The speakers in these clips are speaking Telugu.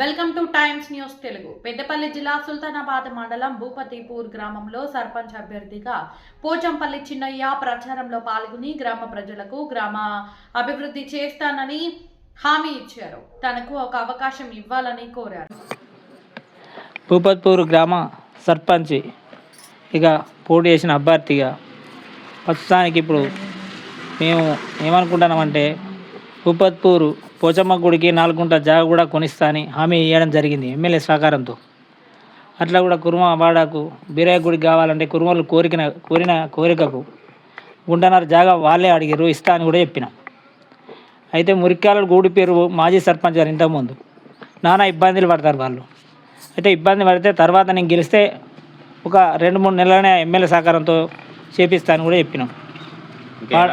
Welcome to Times News Telugu. Peddapalli జిల్లా సుల్తానాబాద్ మండలం భూపతిపూర్ గ్రామంలో సర్పంచ్ అభ్యర్థిగా పోచంపల్లి చిన్నయ్య ప్రచారంలో పాల్గొని గ్రామ ప్రజలకు గ్రామ అభివృద్ధి చేస్తానని హామీ ఇచ్చారు. తనకు ఒక అవకాశం ఇవ్వాలని కోరారు. భూపత్పూర్ గ్రామ సర్పంచ్ ఇక పోటీ చేసిన అభ్యర్థిగా ప్రస్తుతానికి ఇప్పుడు మేము ఏమనుకుంటున్నామంటే భూపత్పూరు పోచమ్మ గుడికి నాలుగుంట జాగ కూడా కొనిస్తా అని హామీ ఇవ్వడం జరిగింది ఎమ్మెల్యే సహకారంతో. అట్లా కూడా కుర్మ వాడకు బీరయ్య గుడికి కావాలంటే కుర్మలు కోరికన కోరిన కోరికకు గుంటన్నర జాగా వాళ్ళే అడిగారు ఇస్తా అని కూడా చెప్పినాం. అయితే మురిక్కాల గూడి పేరు మాజీ సర్పంచ్ గారు ఇంతకుముందు. నానా ఇబ్బందులు పడతారు వాళ్ళు. అయితే ఇబ్బంది పడితే తర్వాత నేను గెలిస్తే ఒక రెండు మూడు నెలలనే ఎమ్మెల్యే సహకారంతో చేపిస్తాను కూడా చెప్పినాం.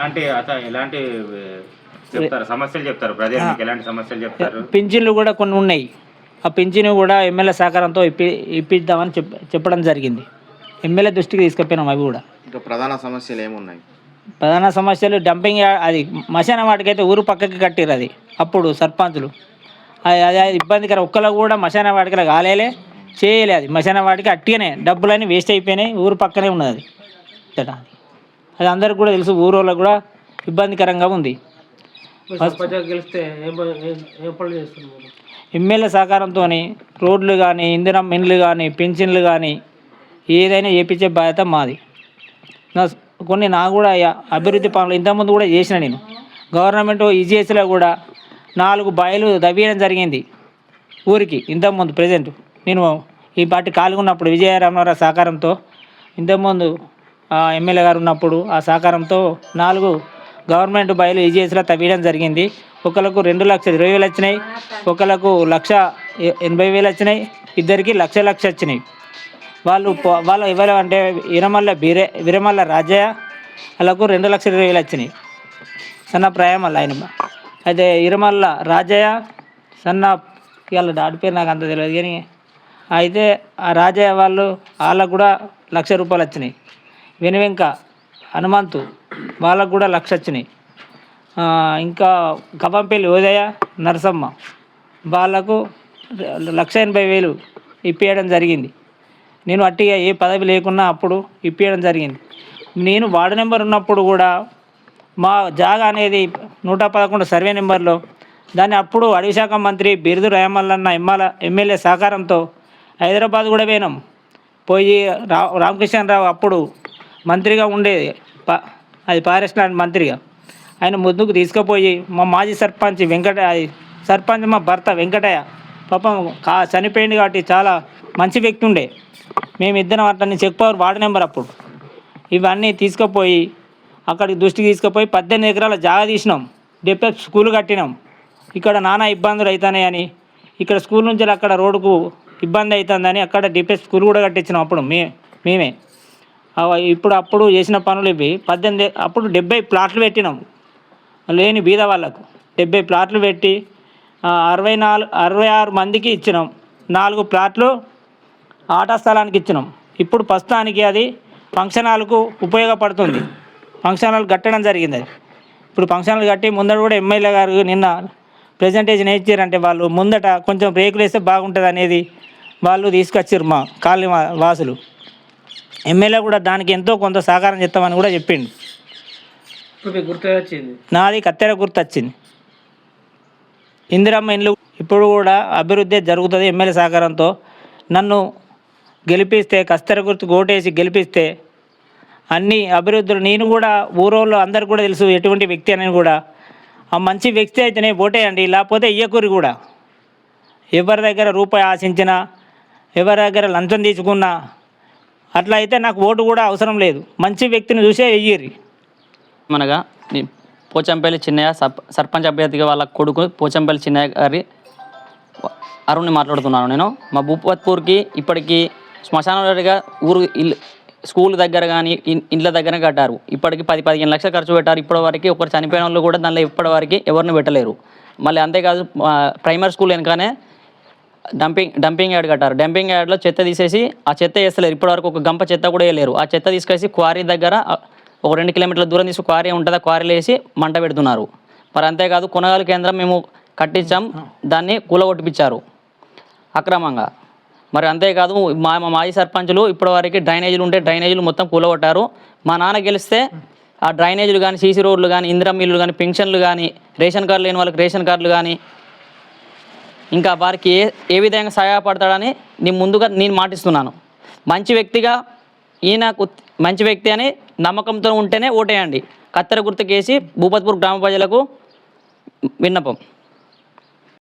అంటే ఎలాంటి ఎలాంటి చెప్తారు సమస్యలు చెప్తారు. ప్రజలు మీకు ఎలాంటి సమస్యలు చెప్తారు? పింఛన్లు కూడా కొన్ని ఉన్నాయి. ఆ పింఛన్ కూడా ఎమ్మెల్యే సహకారంతో ఇప్పి ఇప్పిద్దామని చెప్ చెప్పడం జరిగింది. ఎమ్మెల్యే దృష్టికి తీసుకుపోయినాం అవి కూడా. ఇంకా ప్రధాన సమస్యలు ఏమున్నాయి? ప్రధాన సమస్యలు డంపింగ్ అది మశాన వాటికైతే ఊరు పక్కకి కట్టిరు అది. అప్పుడు సర్పంచులు. అది అది అది ఇబ్బందికర ఒక్కళ్ళు కూడా మశాన వాటికి కాలేలే చేయలే అది. మశాన వాటికి అట్టిగానే డబ్బులన్నీ వేస్ట్ అయిపోయినాయి ఊరు పక్కనే ఉన్నది. అది అది? అది అందరికి కూడా తెలుసు ఊరోళ్ళకి కూడా ఇబ్బందికరంగా ఉంది. ఎమ్మెల్యే సహకారంతో రోడ్లు కానీ ఇందిరం ఇండ్లు కానీ పెన్షన్లు కానీ ఏదైనా చేపించే బాధ్యత మాది. నా కొన్ని నా కూడా అభివృద్ధి పనులు ఇంతకుముందు కూడా చేసిన నేను. గవర్నమెంట్ ఈజీఎస్లో కూడా నాలుగు బాయిలు దవ్వేయడం జరిగింది ఊరికి ఇంతకుముందు ప్రజెంట్. నేను ఈ పార్టీ కాలుగున్నప్పుడు విజయరామరావు సహకారంతో ఇంతకుముందు ఎమ్మెల్యే గారు ఉన్నప్పుడు ఆ సహకారంతో నాలుగు గవర్నమెంట్ బయలు ఈజీఎస్లో తవ్వడం జరిగింది. ఒకళ్ళకు రెండు లక్షల ఇరవై వేలు వచ్చినాయి. ఒకళ్ళకు లక్ష ఎనభై వేలు వచ్చినాయి. ఇద్దరికి లక్ష లక్ష వచ్చినాయి. వాళ్ళు వాళ్ళు ఎవరు అంటే వీరమల్ల బీరే వీరమల్ల రాజయ్య వాళ్ళకు రెండు లక్షల ఇరవై వేలు వచ్చినాయి. సన్న ప్రాయమల్ల ఆయన. అయితే ఇరమల్ల రాజయ్య సన్న వాళ్ళ డాడి పేరు నాకు అంత తెలియదు కానీ అయితే ఆ రాజయ్య వాళ్ళు వాళ్ళకు కూడా లక్ష రూపాయలు వచ్చినాయి. వెనువెంక హనుమంతు వాళ్ళకు కూడా లక్ష వచ్చినాయి. ఇంకా కవ్వంపల్లి ఉదయ నరసమ్మ వాళ్ళకు లక్ష ఎనభై వేలు ఇప్పించడం జరిగింది. నేను అట్టిగా ఏ పదవి లేకున్నా అప్పుడు ఇప్పించడం జరిగింది. నేను వార్డు నెంబర్ ఉన్నప్పుడు కూడా మా జాగా అనేది నూట పదకొండు సర్వే నెంబర్లో దాన్ని అప్పుడు అడవి శాఖ మంత్రి బిరుదు రాయమల్లన్న ఎమ్మెల్యే ఎమ్మెల్యే సహకారంతో హైదరాబాద్ కూడా పోయినాం. పోయి రా రామకృష్ణరావు అప్పుడు మంత్రిగా ఉండేది ప- అది ఫారెస్ట్ ల్యాండ్ మంత్రిగా. ఆయన ముందుకు తీసుకుపోయి మా మాజీ సర్పంచ్ వెంకట అది సర్పంచ్ మా భర్త వెంకటయ్య. పాపం కా చనిపోయింది కాబట్టి చాలా మంచి వ్యక్తి ఉండే. మేమిద్దరం అట్లని చెక్ పవర్ వార్డు నెంబర్ అప్పుడు. ఇవన్నీ తీసుకుపోయి అక్కడికి దృష్టికి తీసుకుపోయి పద్దెనిమిది ఎకరాల జాగా తీసినాం. డెప్పే స్కూల్ కట్టినాం. ఇక్కడ నానా ఇబ్బందులు అవుతున్నాయని ఇక్కడ స్కూల్ నుంచి అక్కడ రోడ్డుకు ఇబ్బంది అవుతుందని అక్కడ డిపే స్కూల్ కూడా కట్టించినాం అప్పుడు మే మేమే. ఇప్పుడు అప్పుడు చేసిన పనులు ఇవి. పద్దెనిమిది అప్పుడు డెబ్బై ప్లాట్లు పెట్టినాం. లేని బీద వాళ్ళకు. డెబ్బై ప్లాట్లు పెట్టి అరవై నాలుగు అరవై ఆరు మందికి ఇచ్చినాం. నాలుగు ప్లాట్లు ఆటా స్థలానికి ఇచ్చినాం. ఇప్పుడు ప్రస్తుతానికి అది ఫంక్షన్ హాల్కు ఉపయోగపడుతుంది. ఫంక్షన్ హాల్ కట్టడం జరిగింది అది. ఇప్పుడు ఫంక్షన్ హాల్ కట్టి ముందర కూడా ఎమ్మెల్యే గారు నిన్న ప్రజెంటేషన్ ఇచ్చారంటే వాళ్ళు ముందట కొంచెం రేకులు వేస్తే బాగుంటుంది అనేది వాళ్ళు తీసుకొచ్చారు మా కాలనీ వా- వాసులు. ఎమ్మెల్యే కూడా దానికి ఎంతో కొంత సహకారం చేస్తామని కూడా చెప్పిండు. నాది కత్తెర గుర్తు వచ్చింది ఇందిరమ్మ ఇండ్లు ఇప్పుడు కూడా అభివృద్ధి జరుగుతుంది ఎమ్మెల్యే సహకారంతో. నన్ను గెలిపిస్తే కస్తెర గుర్తు ఓటేసి గెలిపిస్తే అన్ని అభివృద్ధులు నేను కూడా ఊరోళ్ళు అందరు కూడా తెలుసు ఎటువంటి వ్యక్తి అని కూడా. ఆ మంచి వ్యక్తి అయితేనే ఓటేయండి లేకపోతే ఇయ్యకూరి కూడా. ఎవరి దగ్గర రూపాయి ఆశించినా ఎవరి దగ్గర లంచం తీసుకున్నా అట్లా అయితే నాకు ఓటు కూడా అవసరం లేదు. మంచి వ్యక్తిని చూసే వెయ్యిరి అనగా పోచంపల్లి చిన్నయ్య సర్ప సర్పంచ్ అభ్యర్థిగా వాళ్ళ కొడుకు పోచంపల్లి చిన్నయ్య గారి అరుణ్ని మాట్లాడుతున్నాను నేను. మా భూపత్పూర్కి ఇప్పటికీ శ్మశానంగా ఊరు ఇల్లు స్కూల్ దగ్గర కానీ ఇండ్ల దగ్గర కట్టారు. ఇప్పటికి పది పదిహేను లక్షలు ఖర్చు పెట్టారు. ఇప్పటి వరకు ఒకరు చనిపోయిన వాళ్ళు కూడా దానిలో ఇప్పటి వరకు ఎవరిని పెట్టలేరు. మళ్ళీ అంతేకాదు ప్రైమరీ స్కూల్ వెనకనే డంపింగ్ డంపింగ్ యార్డ్ కట్టారు. డంపింగ్ యార్డ్లో చెత్త తీసేసి ఆ చెత్త వేస్తలేరు. ఇప్పటివరకు ఒక గంప చెత్త కూడా వేయలేరు. ఆ చెత్త తీసుకొచ్చి క్వారీ దగ్గర ఒక రెండు కిలోమీటర్ల దూరం తీసుకు క్వారీ ఉంటుంది ఆ క్వారీలు వేసి మంట పెడుతున్నారు. మరి అంతేకాదు కొనగాలు కేంద్రం మేము కట్టించాం. దాన్ని కూలగొట్టిపించారు అక్రమంగా. మరి అంతేకాదు మా మా మాజీ సర్పంచులు ఇప్పటివరకు డ్రైనేజీలు ఉంటే డ్రైనేజీలు మొత్తం కూలగొట్టారు. మా నాన్న గెలిస్తే ఆ డ్రైనేజీలు కానీ సీసీ రోడ్లు కానీ ఇందిరా మిల్లులు కానీ పెన్షన్లు కానీ రేషన్ కార్డు లేని వాళ్ళకి రేషన్ కార్డులు కానీ ఇంకా వారికి ఏ ఏ విధంగా సహాయపడతాడని నేను ముందుగా నేను మాటిస్తున్నాను. మంచి వ్యక్తిగా ఈయన కుత్- మంచి వ్యక్తి అని నమ్మకంతో ఉంటేనే ఓటేయండి. కత్తెర గుర్తుకేసి భూపత్పూర్ గ్రామ ప్రజలకు విన్నపం.